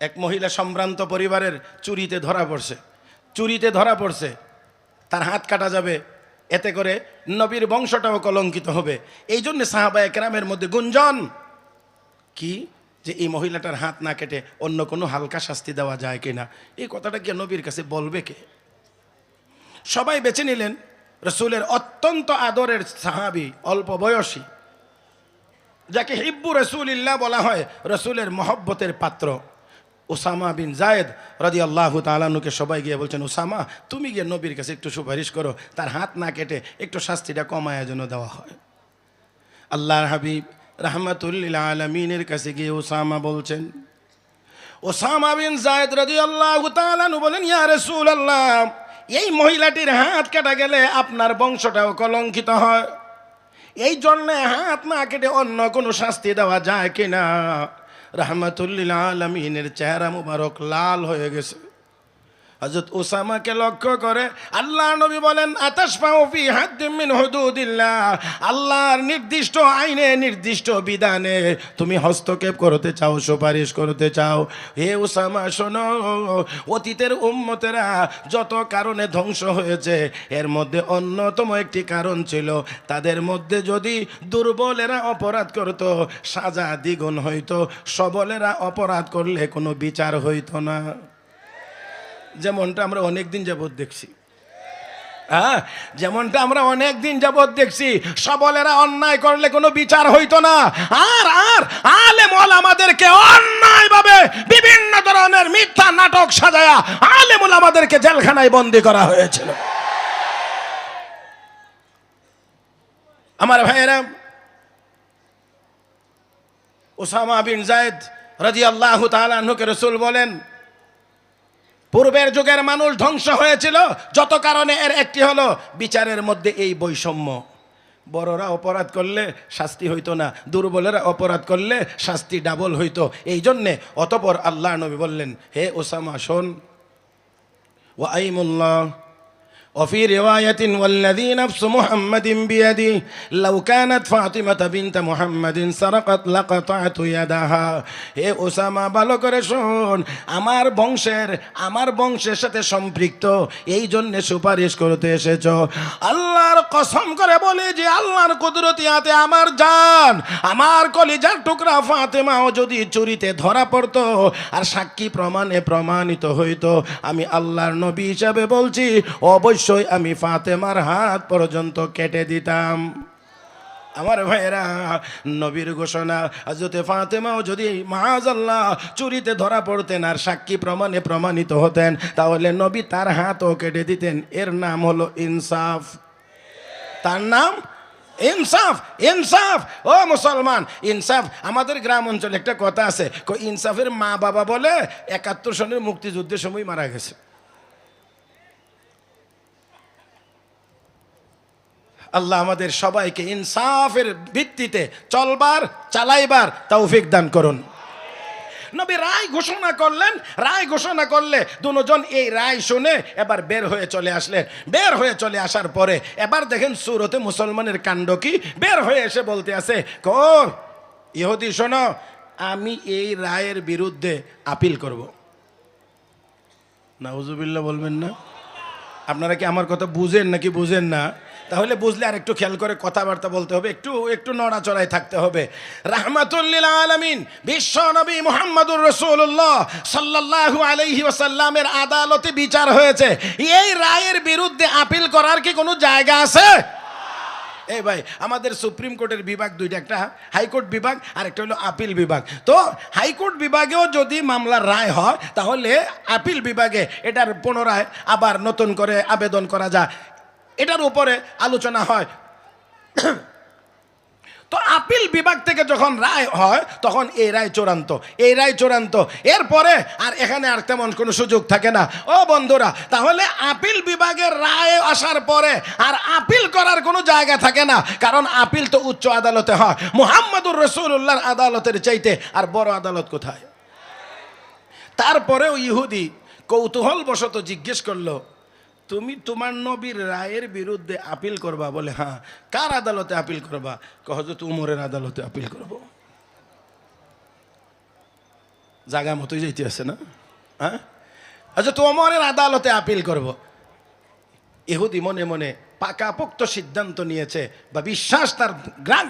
এক মহিলা সম্ভ্রান্ত পরিবারের চুরিতে ধরা পড়ছে। চুরিতে ধরা পড়ছে। তার হাত কাটা যাবে। এতে করে নবীর বংশটাও কলঙ্কিত হবে। এই জন্য সাহাবা একরামের মধ্যে গুঞ্জন। কি? যে এই মহিলাটার হাত না কেটে অন্য কোনো হালকা শাস্তি দেওয়া যায় কিনা? এই কথাটা কি নবীর কাছে বলবে কে? সবাই বেছে নিলেন। রসুলের অত্যন্ত আদরের সাহাবি, অল্প বয়সী। যাকে হিব্বু রসুলিল্লাহ বলা হয়, রসুলের মহব্বতের পাত্র। ওসামা বিন জায়েদ রাজি আল্লাহ তালানুকে সবাই গিয়ে বলছেন, ওসামা, তুমি গিয়ে নবীর কাছে একটু সুপারিশ করো। তার হাত না কেটে একটু শাস্তিটা কমায় জন্য দেওয়া হয়। আল্লাহর হাবিব রহমতুল্লিল আলমিনের কাছে গিয়ে ওসামা বলছেন, ওসামা বিন জায়েদ রাজি আল্লাহ তালানু বলেন, ইয়া রসুল আল্লাহ এই মহিলাটির হাত কাটা গেলে আপনার বংশটাও কলঙ্কিত হয়। এই জন্যে হাত না কেটে অন্য কোনো শাস্তি দেওয়া যায় কিনা? রহমতুল্লিল আলমিনের চেহারা মুবারক লাল হয়ে গেছে। হজরত ওসামাকে লক্ষ্য করে আল্লাহ নবী বলেন আল্লাহর নির্দিষ্ট আইনে, নির্দিষ্ট বিধানে তুমি হস্তক্ষেপ করতে চাও, সুপারিশ করতে চাও। হে ওসামা শোনো, অতীতের উম্মতেরা যত কারণে ধ্বংস হয়েছে, এর মধ্যে অন্যতম একটি কারণ ছিল, তাদের মধ্যে যদি দুর্বলেরা অপরাধ করত, সাজা দ্বিগুণ হইতো, সবলেরা অপরাধ করলে কোনো বিচার হইতো না। যেমনটা আমরা অনেক দিন যাবৎ দেখছি। হ্যাঁ যেমনটা আমরা অনেক দিন যাবৎ দেখছি, সবলেরা অন্যায় করলে কোনো বিচার হইতো না। আর আর আলে মল আমাদেরকে অন্যায় ভাবে বিভিন্ন ধরনের মিথ্যা নাটক সাজায়া আলে মল আমাদেরকে জেলখানায় বন্দি করা হয়েছিল। আমার ভাইয়েরা, ওসামা বিন জায়দ রাজি আল্লাহ তালুকে রসুল বলেন পূর্বের যুগের মানুষ ধ্বংস হয়েছিল। যত কারণে এর একটি হলো বিচারের মধ্যে এই বৈষম্য। বড়রা অপরাধ করলে শাস্তি হইতো না, দুর্বলেরা অপরাধ করলে শাস্তি ডাবল হইতো। এই জন্যে অতপর আল্লাহ নবী বললেন, হে ওসামা, শোন। ও আইমুল্লাহ وفي رواية والذي نفس محمد بيدي لو كانت فاطمة بنت محمد سرقت لقطعت يدها হে ওসামা ভালো করে শোন আমার বংশের আমার বংশের সাথে সম্পৃক্ত এই জন্য সুপারিশ করতে এসেছ আল্লাহর কসম করে বলে যে আল্লাহর কুদরতি হাতে আমার জান আমার কলিজার টুকরা ফাতেমাও যদি চুরিতে ধরা পড়তো আর সাক্ষী প্রমাণে প্রমাণিত হইতো আমি আল্লাহর নবী হিসাবে বলছি অবশ্যই আমি ফাতেমার হাত পর্যন্ত কেটে দিতাম। আমার ভাইয়েরা, নবীর ঘোষণা হজরতে ফাতেমাও যদি মাহাজাল্লাহ চুরিতে ধরা পড়তেন আর সাক্ষী প্রমাণে প্রমাণিত হতেন, তাহলে নবী তার হাতও কেটে দিতেন। এর নাম হলো ইনসাফ। তার নাম? ইনসাফ! ইনসাফ! ও মুসলমান, ইনসাফ! আমাদের গ্রাম অঞ্চলে একটা কথা আছে ইনসাফের মা বাবা বলে একাত্তর সনের মুক্তিযুদ্ধের সময় মারা গেছে। আল্লাহ আমাদের সবাইকে ইনসাফের ভিত্তিতে চলবার, চালাইবার তৌফিক দান করুন। নবী রায় ঘোষণা করলেন, রায় ঘোষণা করলে দুজন এই রায় শুনে এবার বের হয়ে চলে আসলেন। বের হয়ে চলে আসার পরে এবার দেখেন সুরতে মুসলমানের কাণ্ড কি? বের হয়ে এসে বলতে আছে ক ইহুদি শোনো, আমি এই রায়ের বিরুদ্ধে আপিল করব। নাউজুবিল্লাহ বলবেন না। আপনারা কি আমার কথা বুঝেন নাকি বুঝেন না? তাহলে বুঝলে আর একটু খেয়াল করে কথাবার্তা বলতে হবে, একটু একটু নড়াচড়ায় থাকতে হবে। রাহমাতুল্লিল আলামিন, বিশ্ব নবী মুহাম্মদুর রসুল্লাহ সাল্লাল্লাহু আলাইহি ওয়াসাল্লামের আদালতে বিচার হয়েছে। এই রায়ের বিরুদ্ধে আপিল করার কি কোনো জায়গা আছে? এই ভাই, আমাদের সুপ্রিম কোর্টের বিভাগ দুইটা, একটা হাইকোর্ট বিভাগ আর একটা হলো আপিল বিভাগ। তো হাইকোর্ট বিভাগেও যদি মামলার রায় হয়, তাহলে আপিল বিভাগে এটার পুনরায় আবার নতুন করে আবেদন করা যায়। এটার উপরে আলোচনা হয়। তো আপিল বিভাগ থেকে যখন রায় হয়, তখন এই রায় চূড়ান্ত, এই রায় চূড়ান্ত। এরপরে আর এখানে আর তেমন কোনো সুযোগ থাকে না। ও বন্ধুরা, তাহলে আপিল বিভাগের রায় আসার পরে আর আপিল করার কোনো জায়গা থাকে না, কারণ আপিল তো উচ্চ আদালতে হয়। মুহাম্মদুর রসুল্লাহর আদালতের চাইতে আর বড় আদালত কোথায়? তারপরেও ইহুদি কৌতূহল বশত জিজ্ঞেস করল তুমি তোমার নবীর রায়ের বিরুদ্ধে আপিল করবা বলে হ্যাঁ কার আদালতে আপিল করবা? হজরত উমরের আদালতে আপিল করব। জায়গা মতোই যাইতে আছে না? হ্যাঁ? আচ্ছা তোমার আদালতে আপিল করব। ইহুদি মনে মনে পাকাপোক্ত সিদ্ধান্ত নিয়েছে বা বিশ্বাস তার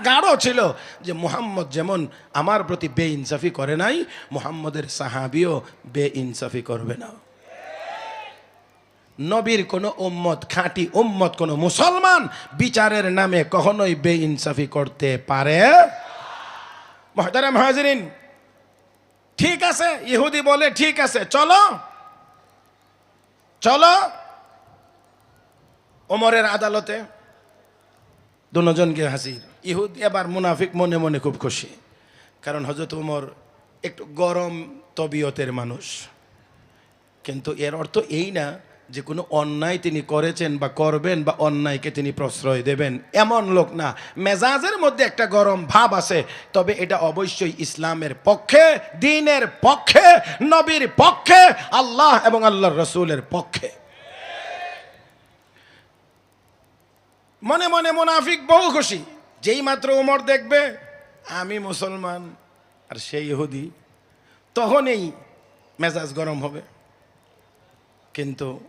গাঢ় ছিল যে মুহাম্মদ যেমন আমার প্রতি বে ইনসাফি করে নাই, মুহাম্মদের সাহাবিও বে ইনসাফি করবে না। নবীর কোনো উম্মত, খাঁটি উম্মত, কোনো মুসলমান বিচারের নামে কখনোই বে ইনসাফি করতে পারে মহতারাম ঠিক আছে, ইহুদি বলে ঠিক আছে, চলো চলো, ওমরের আদালতে দুজনকে হাসির ইহুদ এবার মুনাফিক মনে মনে খুব খুশি, কারণ হজরত উমর একটু গরম তবিয়তের মানুষ, কিন্তু এর অর্থ এই না যে কোনো অন্যায় তিনি করেছেন বা করবেন বা অন্যায়কে তিনি প্রশ্রয় দেবেন। এমন লোক না। মেজাজের মধ্যে একটা গরম ভাব আছে, তবে এটা অবশ্যই ইসলামের পক্ষে, দিনের পক্ষে, নবীর পক্ষে, আল্লাহ এবং আল্লাহর রসুলের পক্ষে। মনে মনে মুনাফিক বহু খুশি। যেই মাত্র উমর দেখবে, আমি মুসলমান আর সেই ইহুদি, তখনই মেজাজ গরম হবে। কিন্তু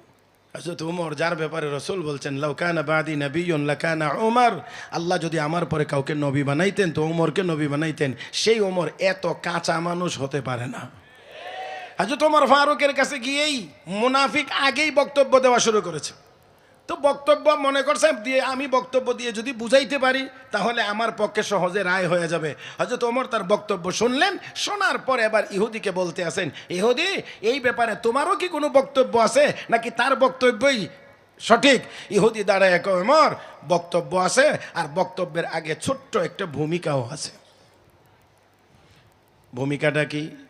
হজরত উমর যার ব্যাপারে রসুল বলছেন লৌকানা বাদি নবীন লাকানা উমর। আল্লাহ যদি আমার পরে কাউকে নবী বানাইতেন, তো উমরকে নবী বানাইতেন। সেই উমর এত কাঁচা মানুষ হতে পারে না। হজরত উমর ফারুকের কাছে গিয়েই মুনাফিক আগেই বক্তব্য দেওয়া শুরু করেছে। তো বক্তব্য মনে করছে দিয়ে আমি বক্তব্য দিয়ে যদি বুঝাইতে পারি, তাহলে আমার পক্ষে সহজে রায় হয়ে যাবে। হয়তো ওমর তার বক্তব্য শুনলেন, শোনার পর এবার ইহুদিকে বলতে আসেন ইহুদি, এই ব্যাপারে তোমারও কি কোনো বক্তব্য আছে? নাকি তার বক্তব্যই সঠিক? ইহুদি দ্বারা এক ওমর, বক্তব্য আছে, আর বক্তব্যের আগে ছোট্ট একটা ভূমিকাও আছে। ভূমিকাটা কো?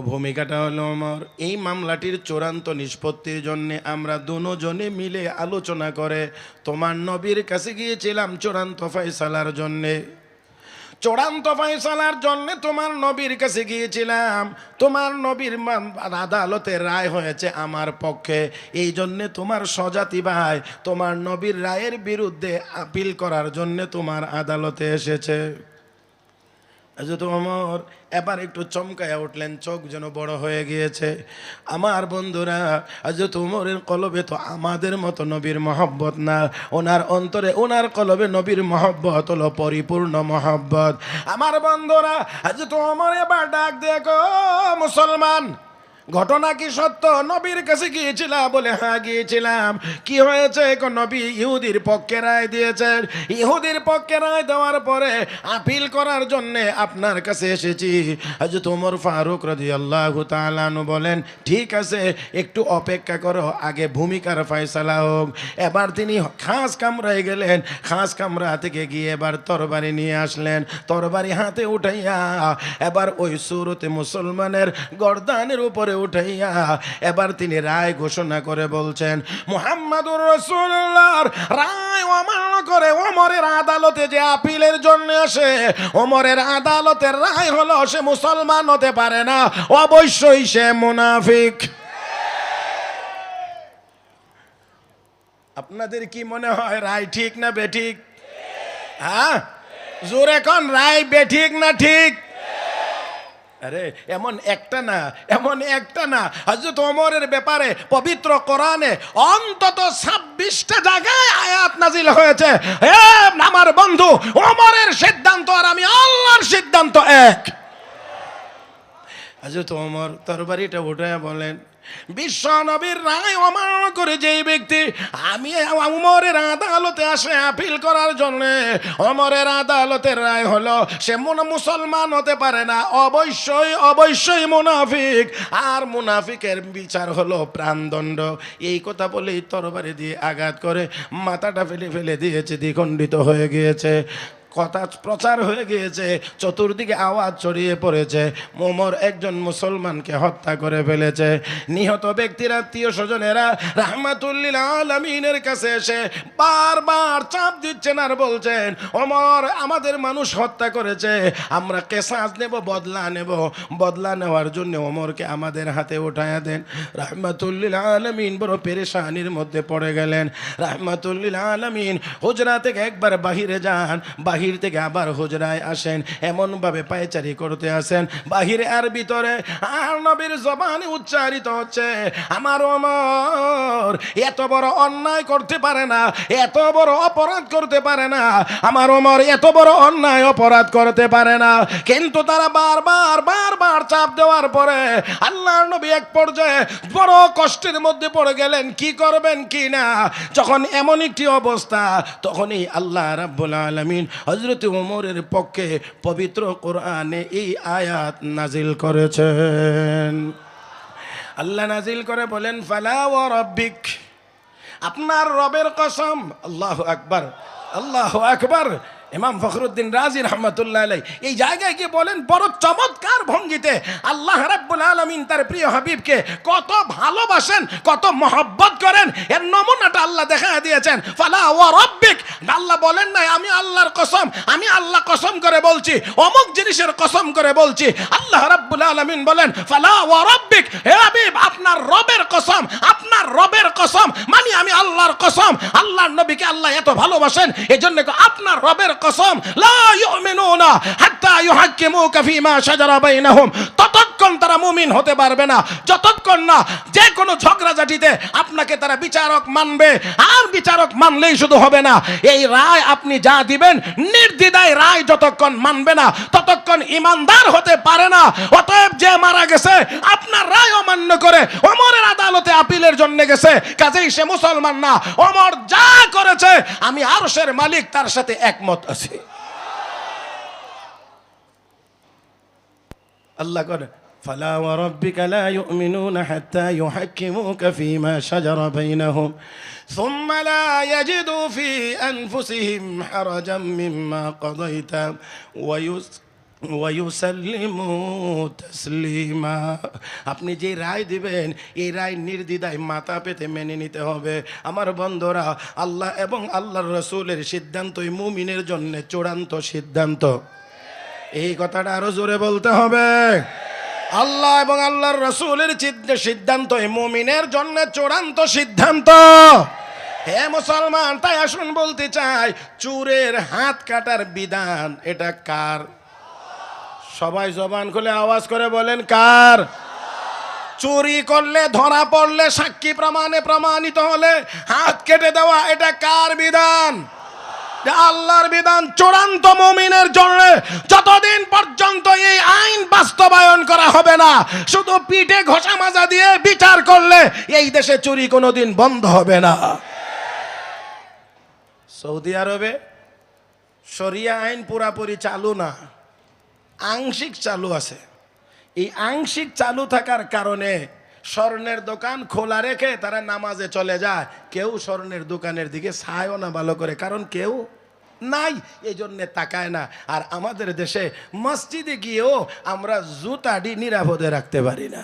ভূমিকাটা হলো আমার। এই মামলাটির চূড়ান্ত নিষ্পত্তির জন্য আমরা দুজনে মিলে আলোচনা করে তোমার নবীর কাছে গিয়েছিলাম চূড়ান্ত ফয়সালার জন্যে। চূড়ান্ত ফয়সালার জন্য তোমার নবীর কাছে গিয়েছিলাম। তোমার নবীর আদালতে রায় হয়েছে আমার পক্ষে। এই জন্যে তোমার স্বজাতি ভাই, তোমার নবীর রায়ের বিরুদ্ধে আপিল করার জন্য তোমার আদালতে এসেছে। হজরত ওমর এবার একটু চমকায়া উঠলেন, চোখ যেন বড় হয়ে গিয়েছে। আমার বন্ধুরা হজরত ওমরের কলবে তো আমাদের মতো নবীর মহব্বত না। ওনার অন্তরে, ওনার কলবে নবীর মহব্বত হলো পরিপূর্ণ মহব্বত। আমার বন্ধুরা হজরত ওমর এবার ডাক দেখো মুসলমান ঘটনা কি সত্য? নবীর কাছে গিয়েছিলাম, বলে হ্যাঁ গিয়েছিলাম। কি হয়েছে? নবী ইহুদির পক্ষে রায় দিয়েছেন। ইহুদির পক্ষে রায় দেওয়ার পরে আপিল করার জন্য আপনার কাছে এসেছি। আজ তোমর ফারুক রাজি আল্লাহ তালানু বলেন, ঠিক আছে, একটু অপেক্ষা করো, আগে ভূমিকার ফয়সালা হোক। এবার তিনি খাস কামরায় গেলেন, খাস কামরা থেকে গিয়ে এবার তরবারি নিয়ে আসলেন। তরবারি হাতে উঠাইয়া, এবার ওই সুরতে মুসলমানের গর্দানের উপরে উঠাইয়া এবার তিনি রায় ঘোষণা করে বলছেন, মুহাম্মাদুর রসুল্লাহর রায় অমান্য করে ওমরের আদালতে যে আপিলের জন্য আসে, ওমরের আদালতের রায় হলো সে মুসলমান হতে পারে না, অবশ্যই সে মুনাফিক। আপনাদের কি মনে হয় রায় ঠিক না বেঠিক? হ্যাঁ? জোর এখন, রায় বেঠিক না ঠিক? আরে, এমন একটা না, এমন একটা না। হজরত অমরের ব্যাপারে পবিত্র কোরআনে অন্তত ছাব্বিশটা জায়গায় আয়াত নাজিল হয়েছে। আমার বন্ধু অমরের সিদ্ধান্ত আর আমি আল্লাহর সিদ্ধান্ত এক। হজরত ওমর তরবারিটা উঠে বলেন বিশ্ব নবীর রায় অমান্য করে যেই ব্যক্তি আমি উমরের আদালতে আসে আপিল করার জন্যে অমরের আদালতের রায় হলো সে মন- মুসলমান হতে পারে না, অবশ্যই অবশ্যই মুনাফিক। আর মুনাফিকের বিচার হলো প্রাণদণ্ড। এই কথা বলেই তরবারি দিয়ে আঘাত করে মাথাটা ফেলে ফেলে দিয়েছে, দ্বিখণ্ডিত হয়ে গিয়েছে। কথা প্রচার হয়ে গিয়েছে, চতুর্দিকে আওয়াজ ছড়িয়ে পড়েছে। মোমর একজন মুসলমানকে হত্যা করে ফেলেছে। নিহত ব্যক্তির আত্মীয় স্বজনেরা রাহমাতুল্লিল আলমিনের কাছে এসে বারবার চাপ দিচ্ছেন আর বলছেন, ওমর, আমাদের মানুষ হত্যা করেছে, আমরা কেসাজ নেব, বদলা নেব। বদলা নেওয়ার জন্য ওমরকে আমাদের হাতে উঠায়া দেন। রাহমাতুল্লিল আলমিন বড় পেরেশানির মধ্যে পড়ে গেলেন। রাহমাতুল্লিল আলমিন হুজরা থেকে একবার বাহিরে যান, বাহির বাহির থেকে আবার হুজরায় আসেন, এমনভাবে পায়চারি করতে আসেন। বাহিরে আর ভিতরে আর নবীর জবানে উচ্চারিত হচ্ছে, আমার অমর এত বড় অন্যায় করতে পারে না, এত বড় অপরাধ করতে পারে না, আমার অমর এত বড় অন্যায় অপরাধ করতে পারে না। কিন্তু তারা বারবার বারবার চাপ দেওয়ার পরে আল্লাহ নবী এক পর্যায়ে বড় কষ্টের মধ্যে পড়ে গেলেন, কি করবেন কি না? যখন এমন একটি অবস্থা, তখনই আল্লাহ রাব্বুল আলামিন হযরত উমরের পক্ষে পবিত্র কোরআনে এই আয়াত নাজিল করেছেন। আল্লাহ নাজিল করে বলেন, ফালা রব্বিক। আপনার রবের কসম, আল্লাহ আকবার আল্লাহ আকবার। ইমাম ফখরুদ্দিন রাজি রহমতুল্লাহ আলাই এই জায়গায় গিয়ে বলেন, বড় চমৎকার ভঙ্গিতে আল্লাহ রাব্বুল আলমিন তার প্রিয় হাবিবকে কত ভালোবাসেন, কত মহব্বত করেন, এর নমুনাটা আল্লাহ দেখা দিয়েছেন। ফালা ও রব্বিক। আল্লাহ বলেন নাই, আমি আল্লাহর কসম, আমি আল্লাহ কসম করে বলছি, অমুক জিনিসের কসম করে বলছি। আল্লাহ রাব্বুল আলমিন বলেন, ফালা ও রব্বিক। হে হাবিব, আপনার রবের কসম, আপনার রবের কসম মানে আমি আল্লাহর কসম। আল্লাহর নবীকে আল্লাহ এত ভালোবাসেন এই জন্য আপনার রবের কসম, লা হাত্তা শাজারা ততক্ষণ তারা মুমিন হতে পারবে না, যতক্ষণ না যে কোনো ঝগড়াঝাটিতে আপনাকে তারা বিচারক মানবে। আর বিচারক মানলেই শুধু হবে না, এই রায় আপনি যা দিবেন, নির্দ্বিধায় রায় যতক্ষণ মানবে না, ততক্ষণ ইমানদার হতে পারে না। অতএব যে মারা গেছে, আপনার রায় অমান্য করে অমরের আদালতে আপিলের জন্য গেছে, কাজেই সে মুসলমান না। অমর যা করেছে, আমি আরশের মালিক তার সাথে একমত। আছি আল্লাহ করে فلا وربك لا يؤمنون حتى يحكموك فيما شجر بينهم ثم لا يجدوا في أنفسهم حرجا مما قضيت ويس তসলিমা। আপনি যে রায় দিবেন, এই রায় নির্দিদায় মাথা পেতে মেনে নিতে হবে। আমার বন্ধুরা, আল্লাহ এবং আল্লাহর রসুলের সিদ্ধান্তই মুমিনের জন্য চূড়ান্ত সিদ্ধান্ত। এই কথাটা আরও জোরে বলতে হবে। আল্লাহ এবং আল্লাহর রসুলের সিদ্ধান্ত মুমিনের জন্য চূড়ান্ত সিদ্ধান্ত। হে মুসলমান, তাই আসুন বলতে চাই, চুরের হাত কাটার বিধান এটা কার? সবাই জবান খুলে আওয়াজ করে বলেন, কার? চুরি করলে, ধরা পড়লে, সাক্ষী প্রমাণে প্রমাণিত হলে, হাত কেটে দেওয়া, এটা কার বিধান? আল্লাহর বিধান। চূড়ান্ত মুমিনের জন্য যতদিন পর্যন্ত এই আইন বাস্তবায়ন করা হবে না, শুধু পিঠে ঘষা মাজা দিয়ে বিচার করলে এই দেশে চুরি কোনোদিন বন্ধ হবে না। সৌদি আরবে শরিয়া আইন পুরাপুরি চালু না। আংশিক চালু আছে। এই আংশিক চালু থাকার কারণে স্বর্ণের দোকান খোলা রেখে তারা নামাজে চলে যায়। কেউ স্বর্ণের দোকানের দিকে ছায়ও না ভালো করে, কারণ কেউ নাই এই জন্যে তাকায় না। আর আমাদের দেশে মসজিদে গিয়েও আমরা জুতাডি নিরাপদে রাখতে পারি না।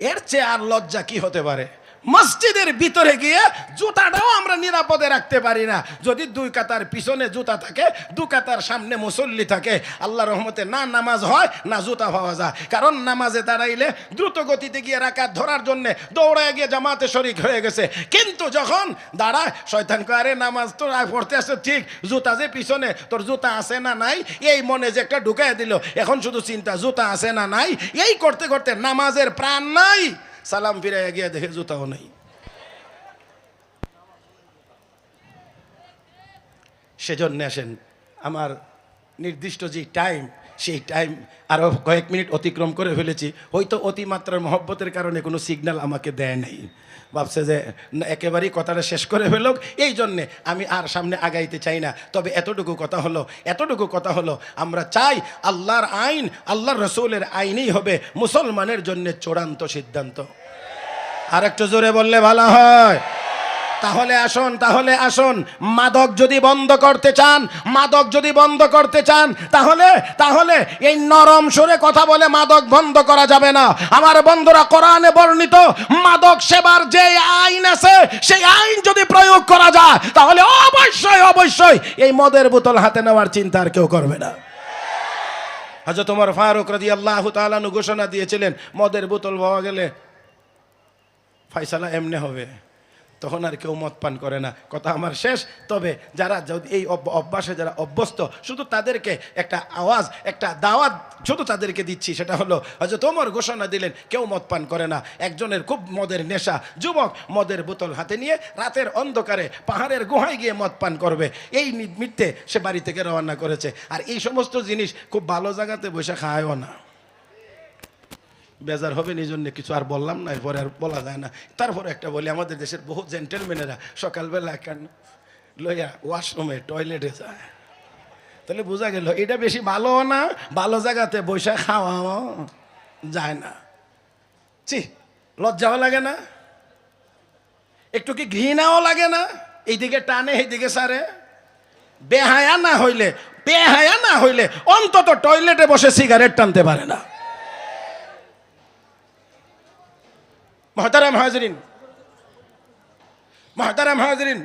এর চেয়ে আর লজ্জা কি হতে পারে? মসজিদের ভিতরে গিয়ে জুতাটাও আমরা নিরাপদে রাখতে পারি না। যদি দুই কাতার পিছনে জুতা থাকে, দু কাতার সামনে মুসল্লি থাকে, আল্লাহ রহমতে না নামাজ হয়, না জুতা পাওয়া যায়। কারণ নামাজে দাঁড়াইলে দ্রুত গতিতে গিয়ে রাকাত ধরার জন্য দৌড়ায় গিয়ে জামাতে শরিক হয়ে গেছে। কিন্তু যখন দাঁড়ায়, শয়তান আরে, নামাজ তো পড়তে আসছে ঠিক, জুতা যে পিছনে, তোর জুতা আছে না নাই? এই মনে যে একটা ঢুকাই দিল, এখন শুধু চিন্তা, জুতা আছে না নাই? এই করতে করতে নামাজের প্রাণ নাই। সালাম ফিরাইয়া গিয়া দেখে জুতাও নেই। সেজন্য আসেন আমার নির্দিষ্ট যে টাইম সেই টাইম আরও কয়েক মিনিট অতিক্রম করে ফেলেছি। হয়তো অতিমাত্রার মহব্বতের কারণে কোনো সিগন্যাল আমাকে দেয় নাই। ভাবছে যে একেবারেই কথাটা শেষ করে ফেলুক। এই জন্যে আমি আর সামনে আগাইতে চাই না। তবে এতটুকু কথা হলো, এতটুকু কথা হলো, আমরা চাই আল্লাহর আইন, আল্লাহর রসুলের আইনই হবে মুসলমানের জন্য চূড়ান্ত সিদ্ধান্ত। আর একটু জোরে বললে ভালো হয়। তাহলে আসুন তাহলে আসুন। মাদক যদি বন্ধ করতে চান, মাদক যদি বন্ধ করতে চান, তাহলে তাহলে এই নরম সুরে কথা বলে মাদক বন্ধ করা যাবে না। আমার বন্ধুরা, কোরআনে বর্ণিত মাদক সেবার যে আইন আছে, সেই আইন যদি প্রয়োগ করা যায়, তাহলে অবশ্যই অবশ্যই এই মদের বোতল হাতে নেওয়ার চিন্তা আর কেউ করবে না। হজরত তোমার ফারুক রাজি আল্লাহ তালানু ঘোষণা দিয়েছিলেন, মদের বোতল পাওয়া গেলে ফাইসালা এমনি হবে। তখন আর কেউ মদ পান করে না। কথা আমার শেষ। তবে যারা যদি এই অভ- অভ্যাসে যারা অভ্যস্ত, শুধু তাদেরকে একটা আওয়াজ, একটা দাওয়াত শুধু তাদেরকে দিচ্ছি, সেটা হলো হয়তো তোমার ঘোষণা দিলেন, কেউ মদ পান করে না। একজনের খুব মদের নেশা। যুবক মদের বোতল হাতে নিয়ে রাতের অন্ধকারে পাহাড়ের গুহায় গিয়ে মদ পান করবে। এই নিমিত্তে সে বাড়ি থেকে রওনা করেছে। আর এই সমস্ত জিনিস খুব ভালো জায়গাতে বসে খায়ও না। বেজার হবে এই জন্য কিছু আর বললাম না, এরপরে আর বলা যায় না। তারপরে একটা বলি, আমাদের দেশের বহু জেন্টেলম্যানেরা সকালবেলা কেন লইয়া ওয়াশরুমে টয়লেটে যায়। তাহলে বোঝা গেল, এটা বেশি ভালো না, ভালো জায়গাতে বৈশা খাওয়াও যায় না। চি লজ্জাও লাগে না। একটু কি ঘৃণাও লাগে না? এইদিকে টানে, এইদিকে সারে। বেহায়া না হইলে, বেহায়া না হইলে অন্তত টয়লেটে বসে সিগারেট টানতে পারে না। মহতারাম হাজরিন। মহতারাম হাজরিন।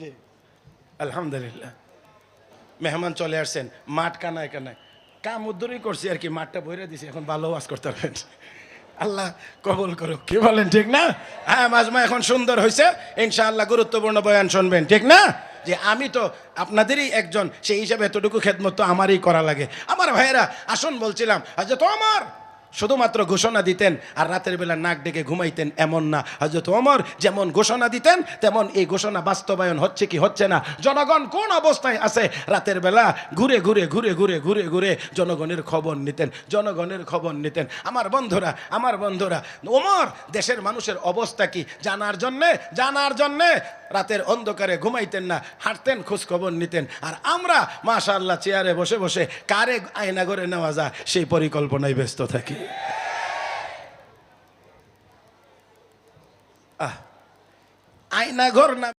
জি। আলহামদুলিল্লাহ। মেহমান চলে আসছেন, মাঠ কানায় কানায়। কাম উদ্দরই করছি আর কি, মাঠটা বইরে দিছি, এখন ভালো ওয়াজ করতে পারবেন। আল্লাহ কবুল করুক। কি বলেন, ঠিক না? হ্যাঁ মাজমা এখন সুন্দর হয়েছে ইনশাআল্লাহ গুরুত্বপূর্ণ বয়ান শুনবেন, ঠিক না? যে আমি তো আপনাদেরই একজন, সেই হিসাবে এতটুকু খেদমত তো আমারই করা লাগে। আমার ভাইয়েরা, আসুন বলছিলাম আচ্ছা তো আমার শুধুমাত্র ঘোষণা দিতেন আর রাতের বেলা নাক ডেকে ঘুমাইতেন এমন না। হজরত ওমর যেমন ঘোষণা দিতেন, তেমন এই ঘোষণা বাস্তবায়ন হচ্ছে কি হচ্ছে না। জনগণ কোন অবস্থায় আছে? রাতের বেলা ঘুরে ঘুরে ঘুরে ঘুরে ঘুরে ঘুরে জনগণের খবর নিতেন, জনগণের খবর নিতেন। আমার বন্ধুরা আমার বন্ধুরা, ওমর দেশের মানুষের অবস্থা কি? জানার জন্যে জানার জন্যে রাতের অন্ধকারে ঘুমাইতেন না, হাঁটতেন খোঁজ খবর নিতেন। আর আমরা, মাশাআল্লাহ, চেয়ারে বসে বসে কারে আয়না করে নেওয়া যায়, সেই পরিকল্পনায় ব্যস্ত থাকি। আহ, আয়না ঘর না